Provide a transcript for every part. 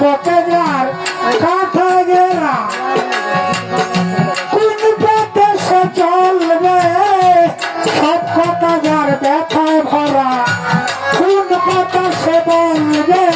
পথে যার কাঠে গেরা কোন পথে সে চলবে সব কথা ব্যথায় ভরা, কোন কথা সে বলবে?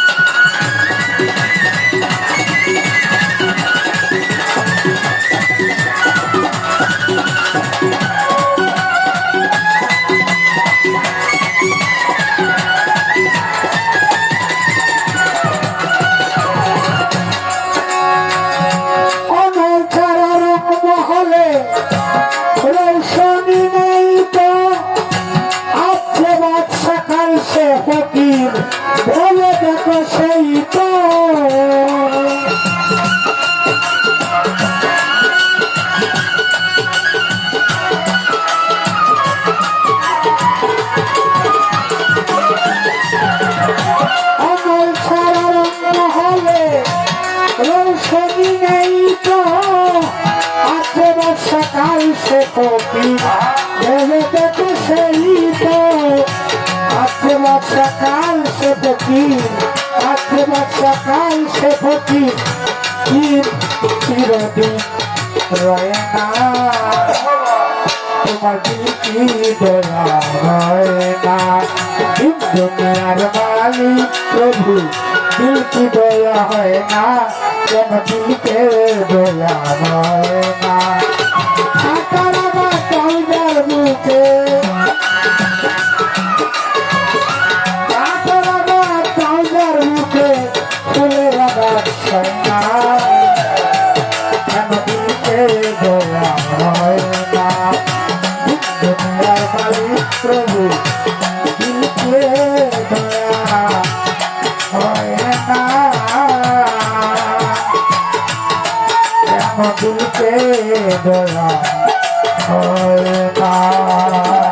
রৌশনি নেই তো আছে বাদশা কাল সে ফকির বলে দেখো সেই বর্ষাকাল সে কপি ভেবে দেখো সেই তো আছে বর্ষাকাল সে পকি আছে বর্ষাকাল সে পকি কি চিরদিন রয়ে না। তোমার প্রভু কি দয়া হয় না। কেন দিলকে দয়া হয় না? হয় দিলকে দয়া হয় না